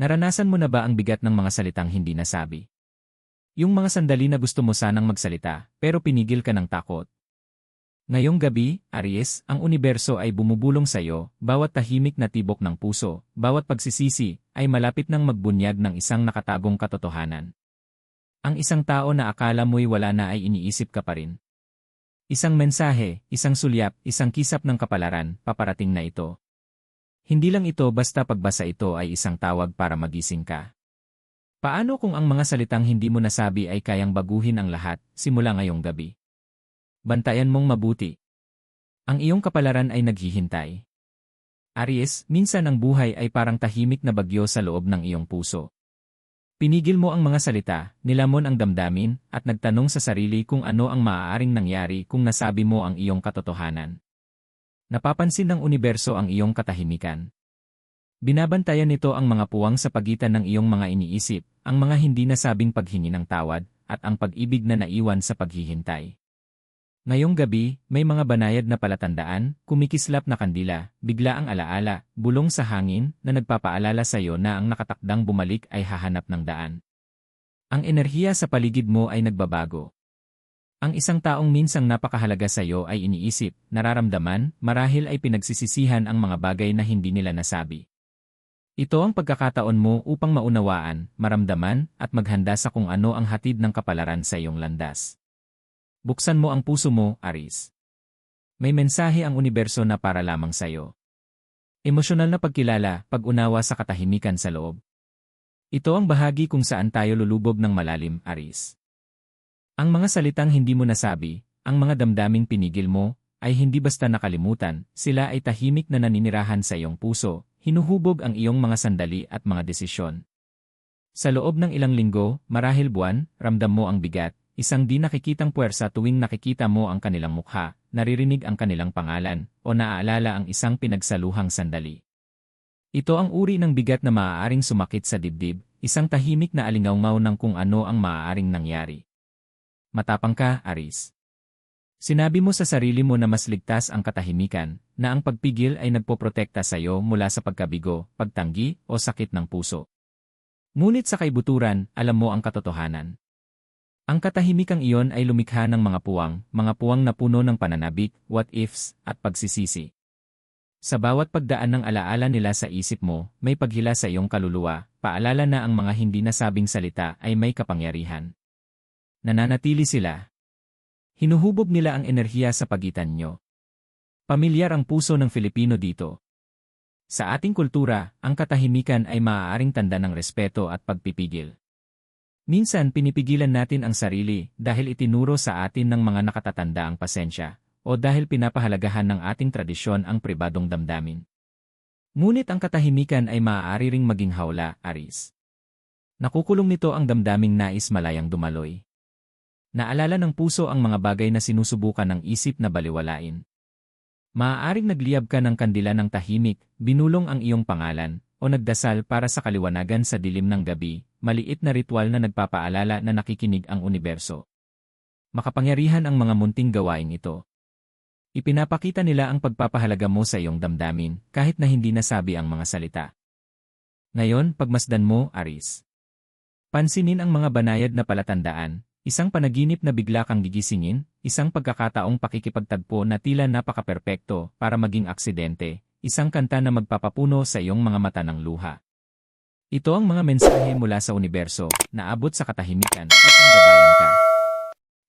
Naranasan mo na ba ang bigat ng mga salitang hindi nasabi? Yung mga sandali na gusto mo sanang magsalita, pero pinigil ka ng takot. Ngayong gabi, Aries, ang universo ay bumubulong sa iyo, bawat tahimik na tibok ng puso, bawat pagsisisi, ay malapit nang magbunyag ng isang nakatagong katotohanan. Ang isang tao na akala mo'y wala na ay iniisip ka pa rin. Isang mensahe, isang sulyap, isang kisap ng kapalaran, paparating na ito. Hindi lang ito basta pagbasa ito ay isang tawag para magising ka. Paano kung ang mga salitang hindi mo nasabi ay kayang baguhin ang lahat, simula ngayong gabi? Bantayan mong mabuti. Ang iyong kapalaran ay naghihintay. Aries, minsan ang buhay ay parang tahimik na bagyo sa loob ng iyong puso. Pinigil mo ang mga salita, nilamon ang damdamin, at nagtanong sa sarili kung ano ang maaaring nangyari kung nasabi mo ang iyong katotohanan. Napapansin ng universo ang iyong katahimikan. Binabantayan nito ang mga puwang sa pagitan ng iyong mga iniisip, ang mga hindi nasabing paghingi ng tawad, at ang pag-ibig na naiwan sa paghihintay. Ngayong gabi, may mga banayad na palatandaan, kumikislap na kandila, bigla ang alaala, bulong sa hangin, na nagpapaalala sa iyo na ang nakatakdang bumalik ay hahanap ng daan. Ang enerhiya sa paligid mo ay nagbabago. Ang isang taong minsang napakahalaga sa iyo ay iniisip, nararamdaman, marahil ay pinagsisisihan ang mga bagay na hindi nila nasabi. Ito ang pagkakataon mo upang maunawaan, maramdaman, at maghanda sa kung ano ang hatid ng kapalaran sa iyong landas. Buksan mo ang puso mo, Aris. May mensahe ang universo na para lamang sa iyo. Emosyonal na pagkilala, pag-unawa sa katahimikan sa loob. Ito ang bahagi kung saan tayo lulubog ng malalim, Aris. Ang mga salitang hindi mo nasabi, ang mga damdaming pinigil mo, ay hindi basta nakalimutan, sila ay tahimik na naninirahan sa iyong puso, hinuhubog ang iyong mga sandali at mga desisyon. Sa loob ng ilang linggo, marahil buwan, ramdam mo ang bigat, isang di nakikitang puwersa tuwing nakikita mo ang kanilang mukha, naririnig ang kanilang pangalan, o naaalala ang isang pinagsaluhang sandali. Ito ang uri ng bigat na maaaring sumakit sa dibdib, isang tahimik na alingawngaw ng kung ano ang maaaring nangyari. Matapang ka, Aris. Sinabi mo sa sarili mo na mas ligtas ang katahimikan, na ang pagpigil ay nagpoprotekta sa iyo mula sa pagkabigo, pagtanggi, o sakit ng puso. Ngunit sa kaibuturan, alam mo ang katotohanan. Ang katahimikang iyon ay lumikha ng mga puwang, mga puwang na puno ng pananabik, what-ifs, at pagsisisi. Sa bawat pagdaan ng alaala nila sa isip mo, may paghila sa iyong kaluluwa, paalala na ang mga hindi nasabing salita ay may kapangyarihan. Nananatili sila. Hinuhubog nila ang enerhiya sa pagitan nyo. Pamilyar ang puso ng Filipino dito. Sa ating kultura, ang katahimikan ay maaaring tanda ng respeto at pagpipigil. Minsan pinipigilan natin ang sarili dahil itinuro sa atin ng mga nakatatanda ang pasensya, o dahil pinapahalagahan ng ating tradisyon ang pribadong damdamin. Ngunit ang katahimikan ay maaari ring maging hawla, Aris. Nakukulong nito ang damdaming nais malayang dumaloy. Naalala ng puso ang mga bagay na sinusubukan ng isip na baliwalain. Maaaring nagliyab ka ng kandila ng tahimik, binulong ang iyong pangalan, o nagdasal para sa kaliwanagan sa dilim ng gabi, maliit na ritual na nagpapaalala na nakikinig ang universo. Makapangyarihan ang mga munting gawain ito. Ipinapakita nila ang pagpapahalaga mo sa iyong damdamin, kahit na hindi nasabi ang mga salita. Ngayon, pagmasdan mo, Aris. Pansinin ang mga banayad na palatandaan, Isang panaginip na bigla kang gigisingin, isang pagkakataong pakikipagtagpo na tila napaka-perpekto para maging aksidente, isang kanta na magpapapuno sa iyong mga mata ng luha. Ito ang mga mensahe mula sa universo na abot sa katahimikan upang gabayan ka.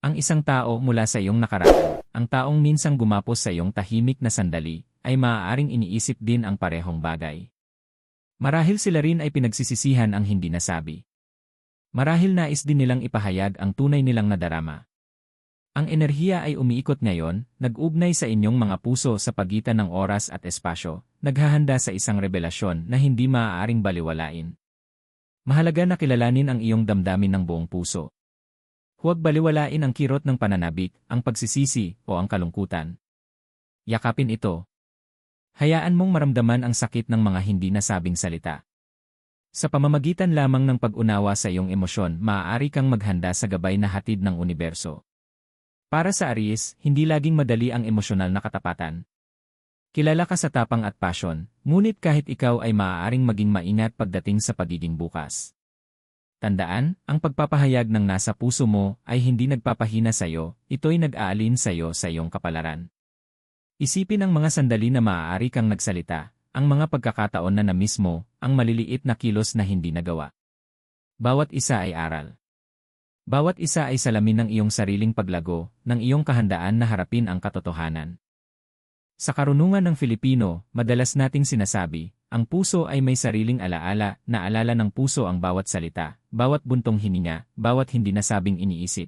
Ang isang tao mula sa iyong nakaraan, ang taong minsang gumapos sa iyong tahimik na sandali, ay maaaring iniisip din ang parehong bagay. Marahil sila rin ay pinagsisisihan ang hindi nasabi. Marahil nais din nilang ipahayag ang tunay nilang nadarama. Ang enerhiya ay umiikot ngayon, nag-ugnay sa inyong mga puso sa pagitan ng oras at espasyo, naghahanda sa isang revelasyon na hindi maaaring baliwalain. Mahalaga na kilalanin ang iyong damdamin ng buong puso. Huwag baliwalain ang kirot ng pananabik, ang pagsisisi, o ang kalungkutan. Yakapin ito. Hayaan mong maramdaman ang sakit ng mga hindi nasabing salita. Sa pamamagitan lamang ng pag-unawa sa iyong emosyon, maaari kang maghanda sa gabay na hatid ng universo. Para sa Aries, hindi laging madali ang emosyonal na katapatan. Kilala ka sa tapang at passion, ngunit kahit ikaw ay maaaring maging maingat pagdating sa pagiging bukas. Tandaan, ang pagpapahayag ng nasa puso mo ay hindi nagpapahina sa iyo, ito'y nag-aalin sa iyo sa iyong kapalaran. Isipin ang mga sandali na maaari kang nagsalita, ang mga pagkakataon na na-miss mo, ang maliliit na kilos na hindi nagawa. Bawat isa ay aral. Bawat isa ay salamin ng iyong sariling paglago, ng iyong kahandaan na harapin ang katotohanan. Sa karunungan ng Filipino, madalas nating sinasabi, ang puso ay may sariling alaala, na alala ng puso ang bawat salita, bawat buntong hininga, bawat hindi nasabing iniisip.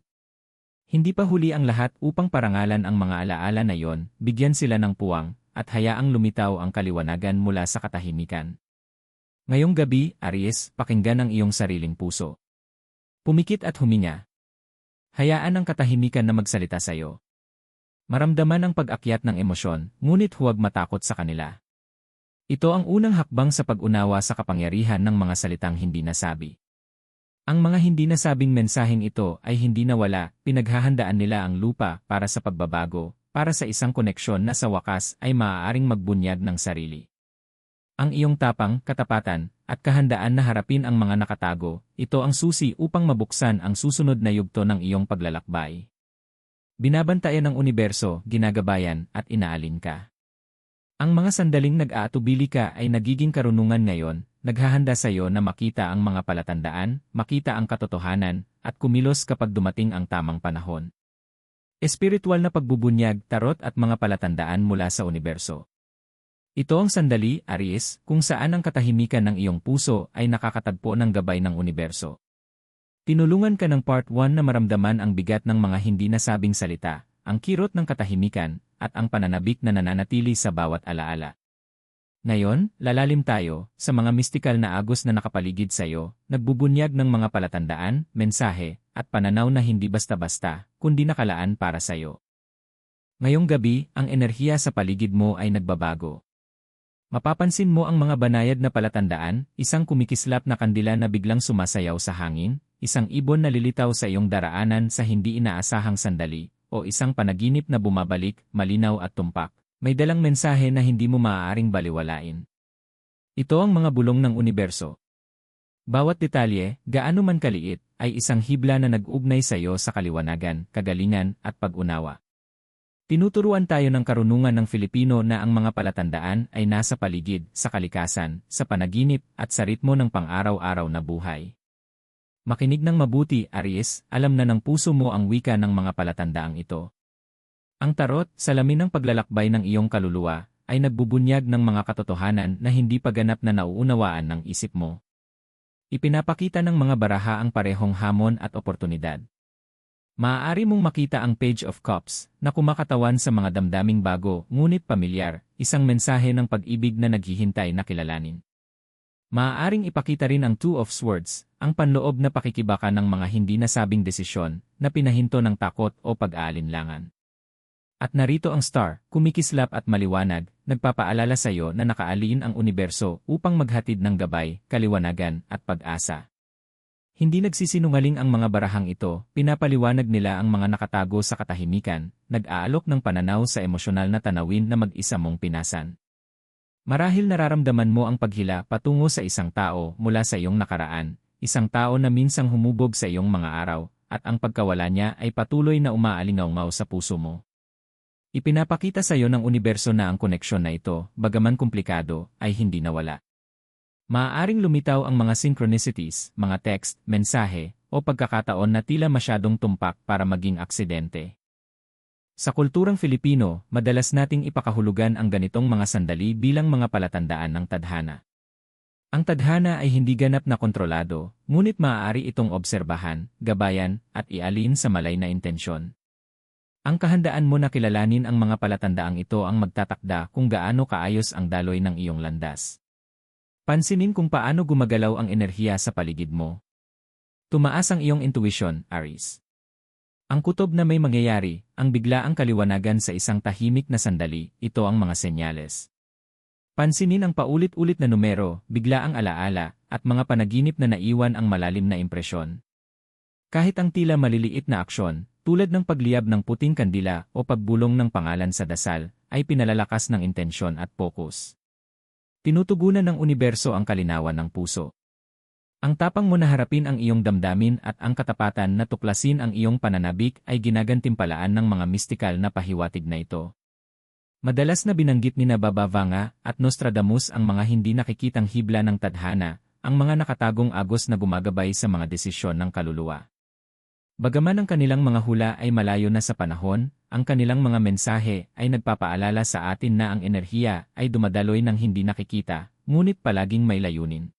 Hindi pa huli ang lahat upang parangalan ang mga alaala na yon, bigyan sila ng puwang, at hayaang lumitaw ang kaliwanagan mula sa katahimikan. Ngayong gabi, Aries, pakinggan ang iyong sariling puso. Pumikit at huminga. Hayaan ang katahimikan na magsalita sa iyo. Maramdaman ang pag-akyat ng emosyon, ngunit huwag matakot sa kanila. Ito ang unang hakbang sa pag-unawa sa kapangyarihan ng mga salitang hindi nasabi. Ang mga hindi nasabing mensaheng ito ay hindi nawala, pinaghahandaan nila ang lupa para sa pagbabago, para sa isang koneksyon na sa wakas ay maaaring magbunyag ng sarili. Ang iyong tapang, katapatan, at kahandaan na harapin ang mga nakatago, ito ang susi upang mabuksan ang susunod na yugto ng iyong paglalakbay. Binabantayan ng universo, ginagabayan, at inaalin ka. Ang mga sandaling nag-aatubili ka ay nagiging karunungan ngayon, naghahanda sa iyo na makita ang mga palatandaan, makita ang katotohanan, at kumilos kapag dumating ang tamang panahon. Espiritual na pagbubunyag, tarot at mga palatandaan mula sa universo. Ito ang sandali, Aries, kung saan ang katahimikan ng iyong puso ay nakakatagpo ng gabay ng universo. Tinulungan ka ng part 1 na maramdaman ang bigat ng mga hindi nasabing salita, ang kirot ng katahimikan, at ang pananabik na nananatili sa bawat alaala. Ngayon, lalalim tayo sa mga mistikal na agos na nakapaligid sa iyo, nagbubunyag ng mga palatandaan, mensahe, at pananaw na hindi basta-basta, kundi nakalaan para sa iyo. Ngayong gabi, ang enerhiya sa paligid mo ay nagbabago. Mapapansin mo ang mga banayad na palatandaan, isang kumikislap na kandila na biglang sumasayaw sa hangin, isang ibon na lilitaw sa iyong daraanan sa hindi inaasahang sandali, o isang panaginip na bumabalik, malinaw at tumpak, may dalang mensahe na hindi mo maaaring baliwalain. Ito ang mga bulong ng universo. Bawat detalye, gaano man kaliit, ay isang hibla na nag-ugnay sa iyo sa kaliwanagan, kagalingan, at pag-unawa. Tinuturuan tayo ng karunungan ng Filipino na ang mga palatandaan ay nasa paligid, sa kalikasan, sa panaginip, at sa ritmo ng pang-araw-araw na buhay. Makinig ng mabuti, Aries, alam na ng puso mo ang wika ng mga palatandaang ito. Ang tarot, salamin ng paglalakbay ng iyong kaluluwa, ay nagbubunyag ng mga katotohanan na hindi pa ganap na nauunawaan ng isip mo. Ipinapakita ng mga baraha ang parehong hamon at oportunidad. Maaari mong makita ang Page of Cups na kumakatawan sa mga damdaming bago ngunit pamilyar, isang mensahe ng pag-ibig na naghihintay na kilalanin. Maaaring ipakita rin ang Two of Swords, ang panloob na pakikibaka ng mga hindi nasabing desisyon na pinahinto ng takot o pag-aalinlangan. At narito ang star, kumikislap at maliwanag, nagpapaalala sa iyo na nakaalin ang universo upang maghatid ng gabay, kaliwanagan at pag-asa. Hindi nagsisinungaling ang mga barahang ito, pinapaliwanag nila ang mga nakatago sa katahimikan, nag-aalok ng pananaw sa emosyonal na tanawin na mag-isa mong pinasan. Marahil nararamdaman mo ang paghila patungo sa isang tao mula sa iyong nakaraan, isang tao na minsang humubog sa iyong mga araw, at ang pagkawala niya ay patuloy na umaalingaw sa puso mo. Ipinapakita sa iyo ng universo na ang koneksyon na ito, bagaman komplikado, ay hindi nawala. Maaaring lumitaw ang mga synchronicities, mga text, mensahe, o pagkakataon na tila masyadong tumpak para maging aksidente. Sa kulturang Filipino, madalas nating ipakahulugan ang ganitong mga sandali bilang mga palatandaan ng tadhana. Ang tadhana ay hindi ganap na kontrolado, ngunit maaari itong obserbahan, gabayan, at ialin sa malay na intensyon. Ang kahandaan mo na kilalanin ang mga palatandaang ito ang magtatakda kung gaano kaayos ang daloy ng iyong landas. Pansinin kung paano gumagalaw ang enerhiya sa paligid mo. Tumaas ang iyong intuition, Aries. Ang kutob na may mangyayari, ang biglaang kaliwanagan sa isang tahimik na sandali, ito ang mga senyales. Pansinin ang paulit-ulit na numero, biglaang alaala, at mga panaginip na naiwan ang malalim na impresyon. Kahit ang tila maliliit na aksyon, tulad ng pagliyab ng puting kandila o pagbulong ng pangalan sa dasal, ay pinalalakas ng intensyon at focus. Tinutugunan ng universo ang kalinawan ng puso. Ang tapang mo na harapin ang iyong damdamin at ang katapatan na tuklasin ang iyong pananabik ay ginagantimpalaan ng mga mistikal na pahiwatig na ito. Madalas na binanggit ni Nababa Vanga at Nostradamus ang mga hindi nakikitang hibla ng tadhana, ang mga nakatagong agos na gumagabay sa mga desisyon ng kaluluwa. Bagaman ang kanilang mga hula ay malayo na sa panahon, ang kanilang mga mensahe ay nagpapaalala sa atin na ang enerhiya ay dumadaloy ng hindi nakikita, ngunit palaging may layunin.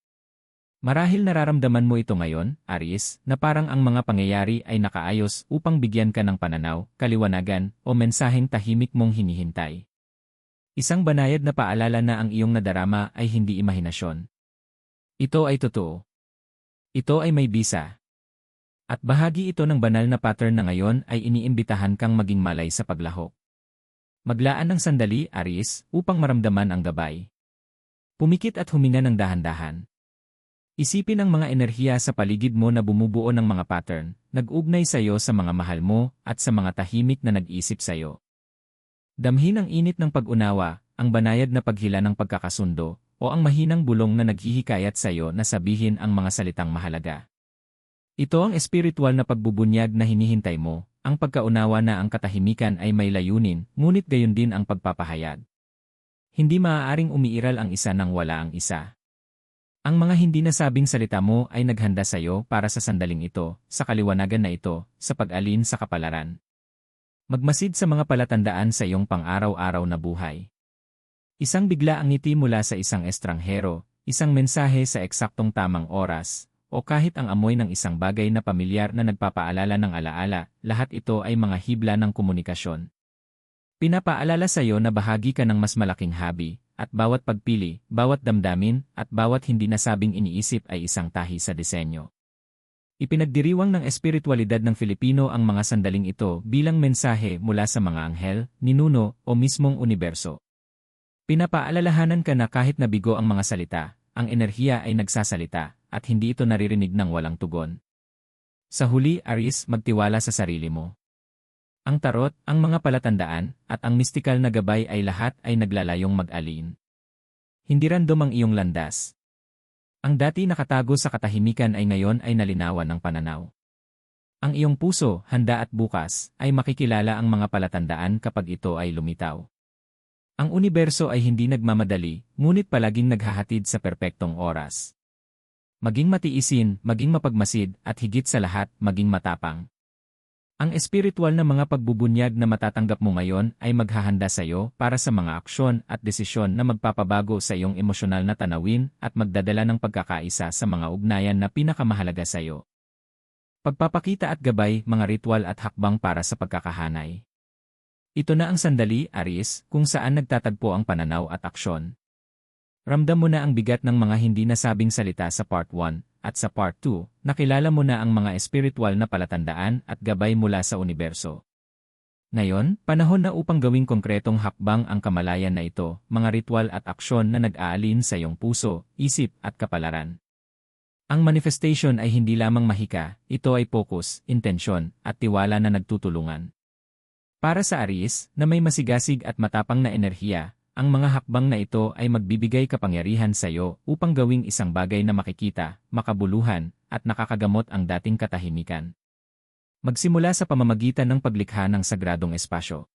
Marahil nararamdaman mo ito ngayon, Aries, na parang ang mga pangyayari ay nakaayos upang bigyan ka ng pananaw, kaliwanagan, o mensaheng tahimik mong hinihintay. Isang banayad na paalala na ang iyong nadarama ay hindi imahinasyon. Ito ay totoo. Ito ay may bisa. At bahagi ito ng banal na pattern na ngayon ay iniimbitahan kang maging malay sa paglahok. Maglaan ng sandali, Aris, upang maramdaman ang gabay. Pumikit at huminga ng dahan-dahan. Isipin ang mga enerhiya sa paligid mo na bumubuo ng mga pattern, nag-ugnay sa iyo sa mga mahal mo at sa mga tahimik na nag-isip sa iyo. Damhin ang init ng pag-unawa, ang banayad na paghila ng pagkakasundo, o ang mahinang bulong na naghihikayat sa iyo na sabihin ang mga salitang mahalaga. Ito ang espiritual na pagbubunyag na hinihintay mo, ang pagkaunawa na ang katahimikan ay may layunin, ngunit gayon din ang pagpapahayag. Hindi maaaring umiiral ang isa nang wala ang isa. Ang mga hindi nasabing salita mo ay naghanda sa iyo para sa sandaling ito, sa kaliwanagan na ito, sa pag-alin sa kapalaran. Magmasid sa mga palatandaan sa iyong pang-araw-araw na buhay. Isang bigla ang ngiti mula sa isang estranghero, isang mensahe sa eksaktong tamang oras, o kahit ang amoy ng isang bagay na pamilyar na nagpapaalala ng alaala, lahat ito ay mga hibla ng komunikasyon. Pinapaalala sa iyo na bahagi ka ng mas malaking habi, at bawat pagpili, bawat damdamin, at bawat hindi nasabing iniisip ay isang tahi sa disenyo. Ipinagdiriwang ng espiritualidad ng Filipino ang mga sandaling ito bilang mensahe mula sa mga anghel, ninuno, o mismong universo. Pinapaalalahanan ka na kahit nabigo ang mga salita, ang enerhiya ay nagsasalita, at hindi ito naririnig ng walang tugon. Sa huli, Aris, magtiwala sa sarili mo. Ang tarot, ang mga palatandaan, at ang mistikal na gabay ay lahat ay naglalayong mag-alin. Hindi random ang iyong landas, ang dati nakatago sa katahimikan ay ngayon ay nalinawan ng pananaw. Ang iyong puso, handa at bukas, ay makikilala ang mga palatandaan kapag ito ay lumitaw. Ang universo ay hindi nagmamadali, ngunit palaging naghahatid sa perpektong oras. Maging matiisin, maging mapagmasid, at higit sa lahat, maging matapang. Ang espiritual na mga pagbubunyag na matatanggap mo ngayon ay maghahanda sa iyo para sa mga aksyon at desisyon na magpapabago sa iyong emosyonal na tanawin at magdadala ng pagkakaisa sa mga ugnayan na pinakamahalaga sa iyo. Pagpapakita at gabay, mga ritual at hakbang para sa pagkakahanay. Ito na ang sandali, Aris, kung saan nagtatagpo ang pananaw at aksyon. Ramdam mo na ang bigat ng mga hindi nasabing salita sa Part 1, at sa Part 2, nakilala mo na ang mga espiritual na palatandaan at gabay mula sa universo. Ngayon, panahon na upang gawing konkretong hakbang ang kamalayan na ito, mga ritual at aksyon na nag-aalin sa iyong puso, isip at kapalaran. Ang manifestation ay hindi lamang mahika, ito ay focus, intensyon, at tiwala na nagtutulungan. Para sa Aries, na may masigasig at matapang na enerhiya, ang mga hakbang na ito ay magbibigay kapangyarihan sa iyo upang gawing isang bagay na makikita, makabuluhan, at nakakagamot ang dating katahimikan. Magsimula sa pamamagitan ng paglikha ng sagradong espasyo.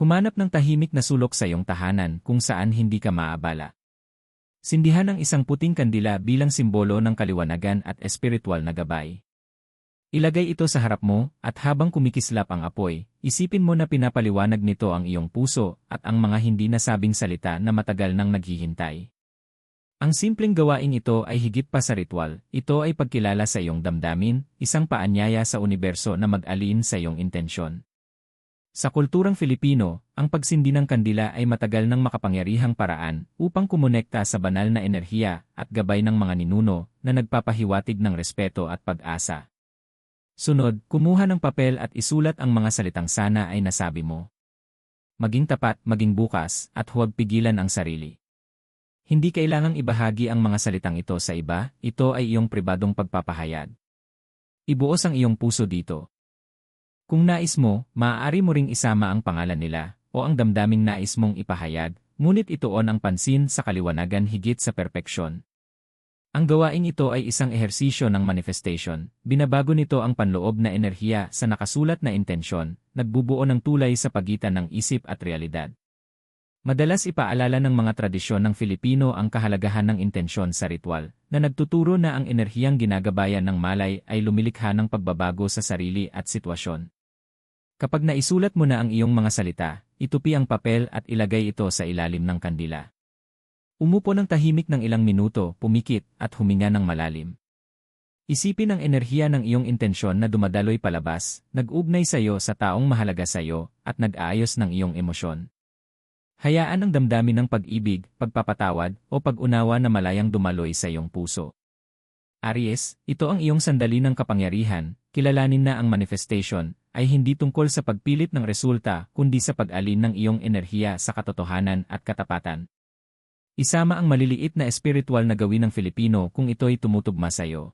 Humanap ng tahimik na sulok sa iyong tahanan kung saan hindi ka maabala. Sindihan ang isang puting kandila bilang simbolo ng kaliwanagan at espiritual na gabay. Ilagay ito sa harap mo, at habang kumikislap ang apoy, isipin mo na pinapaliwanag nito ang iyong puso at ang mga hindi nasabing salita na matagal nang naghihintay. Ang simpleng gawain ito ay higit pa sa ritual, ito ay pagkilala sa iyong damdamin, isang paanyaya sa universo na mag-alin sa iyong intensyon. Sa kulturang Filipino, ang pagsindi ng kandila ay matagal ng makapangyarihang paraan upang kumonekta sa banal na enerhiya at gabay ng mga ninuno na nagpapahiwatig ng respeto at pag-asa. Sunod, kumuha ng papel at isulat ang mga salitang sana ay nasabi mo. Maging tapat, maging bukas, at huwag pigilan ang sarili. Hindi kailangang ibahagi ang mga salitang ito sa iba, ito ay iyong pribadong pagpapahayag. Ibuos ang iyong puso dito. Kung nais mo, maaari mo ring isama ang pangalan nila, o ang damdaming nais mong ipahayag, ngunit ituon ang pansin sa kaliwanagan higit sa perpeksyon. Ang gawaing ito ay isang ehersisyo ng manifestation, binabago nito ang panloob na enerhiya sa nakasulat na intensyon, nagbubuo ng tulay sa pagitan ng isip at realidad. Madalas ipaalala ng mga tradisyon ng Filipino ang kahalagahan ng intensyon sa ritual, na nagtuturo na ang enerhiyang ginagabayan ng malay ay lumilikha ng pagbabago sa sarili at sitwasyon. Kapag naisulat mo na ang iyong mga salita, itupi ang papel at ilagay ito sa ilalim ng kandila. Umupo ng tahimik ng ilang minuto, pumikit, at huminga ng malalim. Isipin ang enerhiya ng iyong intensyon na dumadaloy palabas, nag-ugnay sa iyo sa taong mahalaga sa iyo, at nag-aayos ng iyong emosyon. Hayaan ang damdamin ng pag-ibig, pagpapatawad, o pag-unawa na malayang dumaloy sa iyong puso. Aries, ito ang iyong sandali ng kapangyarihan, kilalanin na ang manifestation, ay hindi tungkol sa pagpilit ng resulta kundi sa pag-alin ng iyong enerhiya sa katotohanan at katapatan. Isama ang maliliit na espiritual na gawin ng Filipino kung ito'y tumutugma sa iyo.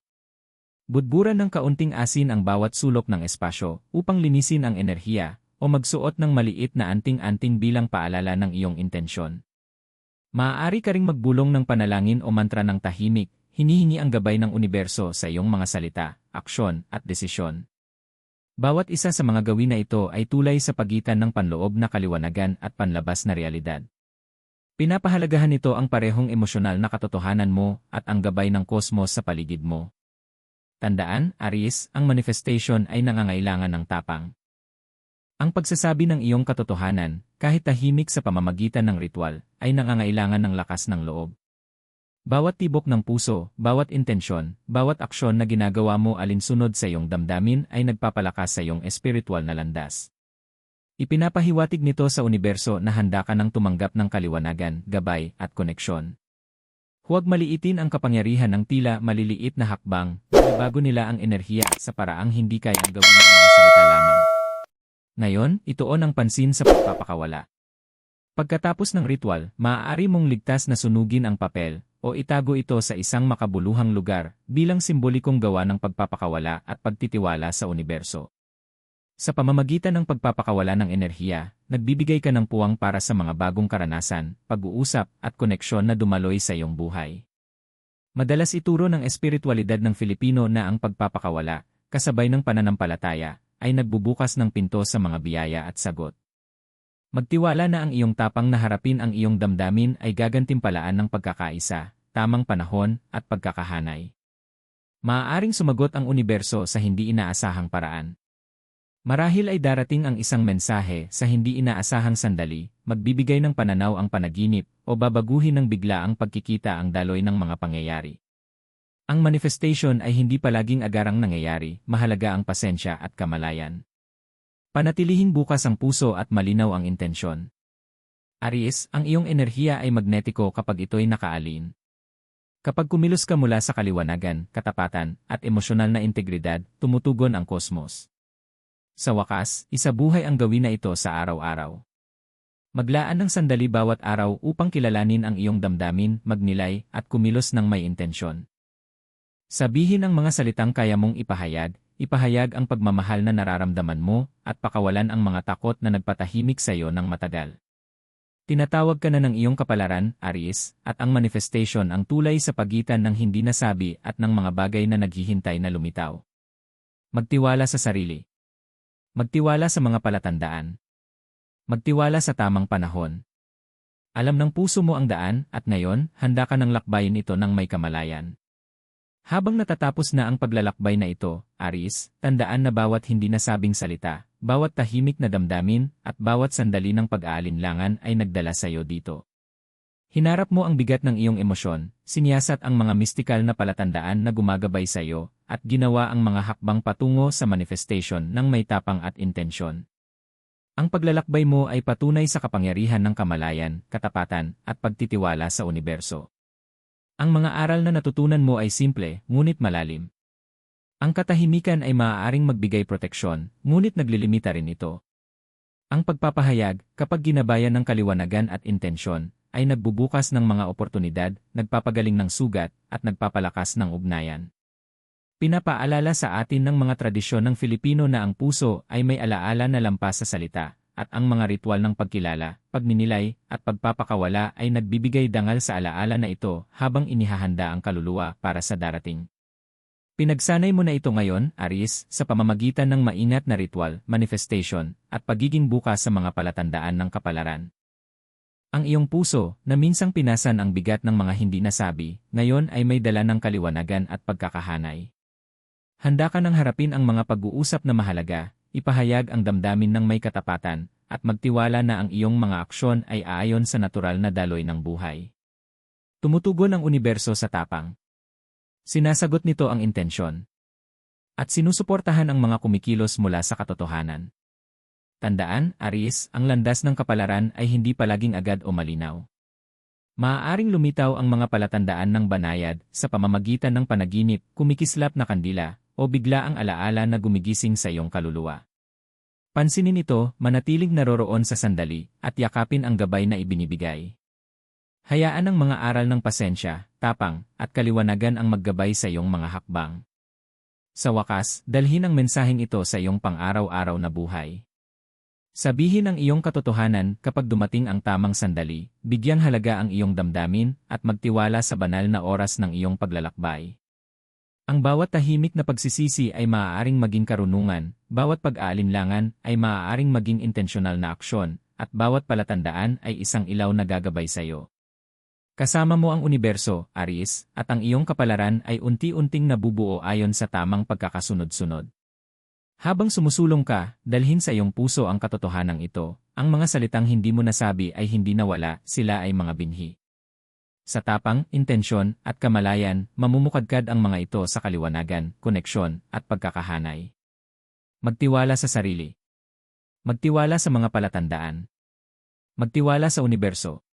Budburan ng kaunting asin ang bawat sulok ng espasyo upang linisin ang enerhiya o magsuot ng maliit na anting-anting bilang paalala ng iyong intensyon. Maaari ka ring magbulong ng panalangin o mantra ng tahimik, hinihingi ang gabay ng universo sa iyong mga salita, aksyon, at desisyon. Bawat isa sa mga gawin na ito ay tulay sa pagitan ng panloob na kaliwanagan at panlabas na realidad. Pinapahalagahan nito ang parehong emosyonal na katotohanan mo at ang gabay ng kosmos sa paligid mo. Tandaan, Aries, ang manifestation ay nangangailangan ng tapang. Ang pagsasabi ng iyong katotohanan, kahit tahimik sa pamamagitan ng ritual, ay nangangailangan ng lakas ng loob. Bawat tibok ng puso, bawat intensyon, bawat aksyon na ginagawa mo alinsunod sa iyong damdamin ay nagpapalakas sa iyong espiritual na landas. Ipinapahiwatig nito sa universo na handa ka ng tumanggap ng kaliwanagan, gabay, at koneksyon. Huwag maliitin ang kapangyarihan ng tila maliliit na hakbang, bago nila ang enerhiya sa paraang hindi kayang gawin ng mga salita lamang. Ngayon, ituon ang pansin sa pagpapakawala. Pagkatapos ng ritual, maaari mong ligtas na sunugin ang papel o itago ito sa isang makabuluhang lugar bilang simbolikong gawa ng pagpapakawala at pagtitiwala sa universo. Sa pamamagitan ng pagpapakawala ng enerhiya, nagbibigay ka ng puwang para sa mga bagong karanasan, pag-uusap, at koneksyon na dumaloy sa iyong buhay. Madalas ituro ng espiritualidad ng Filipino na ang pagpapakawala, kasabay ng pananampalataya, ay nagbubukas ng pinto sa mga biyaya at sagot. Magtiwala na ang iyong tapang na harapin ang iyong damdamin ay gagantimpalaan ng pagkakaisa, tamang panahon, at pagkakahanay. Maaaring sumagot ang universo sa hindi inaasahang paraan. Marahil ay darating ang isang mensahe sa hindi inaasahang sandali, magbibigay ng pananaw ang panaginip, o babaguhin ng bigla ang pagkikita ang daloy ng mga pangyayari. Ang manifestation ay hindi palaging agarang nangyayari, mahalaga ang pasensya at kamalayan. Panatilihing bukas ang puso at malinaw ang intensyon. Aries, ang iyong enerhiya ay magnetiko kapag ito'y nakaalin. Kapag kumilos ka mula sa kaliwanagan, katapatan, at emosyonal na integridad, tumutugon ang kosmos. Sa wakas, isabuhay ang gawin na ito sa araw-araw. Maglaan ng sandali bawat araw upang kilalanin ang iyong damdamin, magnilay, at kumilos ng may intensyon. Sabihin ang mga salitang kaya mong ipahayag, ipahayag ang pagmamahal na nararamdaman mo, at pakawalan ang mga takot na nagpatahimik sa iyo ng matagal. Tinatawag ka na ng iyong kapalaran, Aries, at ang manifestation ang tulay sa pagitan ng hindi nasabi at ng mga bagay na naghihintay na lumitaw. Magtiwala sa sarili. Magtiwala sa mga palatandaan. Magtiwala sa tamang panahon. Alam ng puso mo ang daan at ngayon, handa ka ng lakbayin ito ng may kamalayan. Habang natatapos na ang paglalakbay na ito, Aris, tandaan na bawat hindi nasabing salita, bawat tahimik na damdamin, at bawat sandali ng pag-aalinlangan ay nagdala sa iyo dito. Hinarap mo ang bigat ng iyong emosyon, siniyasat ang mga mistikal na palatandaan na gumagabay sa iyo, at ginawa ang mga hakbang patungo sa manifestation ng may tapang at intensyon. Ang paglalakbay mo ay patunay sa kapangyarihan ng kamalayan, katapatan, at pagtitiwala sa universo. Ang mga aral na natutunan mo ay simple, ngunit malalim. Ang katahimikan ay maaaring magbigay proteksyon, ngunit naglilimita rin ito. Ang pagpapahayag, kapag ginabayan ng kaliwanagan at intensyon, ay nagbubukas ng mga oportunidad, nagpapagaling ng sugat, at nagpapalakas ng ugnayan. Pinapaalala sa atin ng mga tradisyon ng Filipino na ang puso ay may alaala na lampas sa salita, at ang mga ritual ng pagkilala, pagninilay, at pagpapakawala ay nagbibigay dangal sa alaala na ito habang inihahanda ang kaluluwa para sa darating. Pinagsanay mo na ito ngayon, Aries, sa pamamagitan ng maingat na ritual, manifestation, at pagiging bukas sa mga palatandaan ng kapalaran. Ang iyong puso, na minsang pinasan ang bigat ng mga hindi nasabi, ngayon ay may dala ng kaliwanagan at pagkakahanay. Handa ka nang harapin ang mga pag-uusap na mahalaga, ipahayag ang damdamin ng may katapatan, at magtiwala na ang iyong mga aksyon ay aayon sa natural na daloy ng buhay. Tumutugon ang universo sa tapang. Sinasagot nito ang intensyon. At sinusuportahan ang mga kumikilos mula sa katotohanan. Tandaan, Aries, ang landas ng kapalaran ay hindi palaging agad o malinaw. Maaaring lumitaw ang mga palatandaan ng banayad sa pamamagitan ng panaginip, kumikislap na kandila, o bigla ang alaala na gumigising sa iyong kaluluwa. Pansinin ito, manatiling naroroon sa sandali, at yakapin ang gabay na ibinibigay. Hayaan ang mga aral ng pasensya, tapang, at kaliwanagan ang maggabay sa iyong mga hakbang. Sa wakas, dalhin ang mensaheng ito sa iyong pang-araw-araw na buhay. Sabihin ang iyong katotohanan kapag dumating ang tamang sandali, bigyang halaga ang iyong damdamin, at magtiwala sa banal na oras ng iyong paglalakbay. Ang bawat tahimik na pagsisisi ay maaaring maging karunungan, bawat pag-aalinlangan ay maaaring maging intensyonal na aksyon, at bawat palatandaan ay isang ilaw na gagabay sa iyo. Kasama mo ang universo, Aries, at ang iyong kapalaran ay unti-unting nabubuo ayon sa tamang pagkakasunod-sunod. Habang sumusulong ka, dalhin sa iyong puso ang katotohanan ito, ang mga salitang hindi mo nasabi ay hindi nawala, sila ay mga binhi. Sa tapang, intensyon, at kamalayan, mamumukadkad ang mga ito sa kaliwanagan, koneksyon, at pagkakahanay. Magtiwala sa sarili. Magtiwala sa mga palatandaan. Magtiwala sa universo.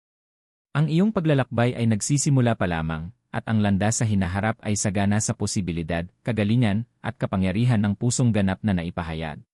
Ang iyong paglalakbay ay nagsisimula pa lamang, at ang landas sa hinaharap ay sagana sa posibilidad, kagalingan, at kapangyarihan ng pusong ganap na naipahayag.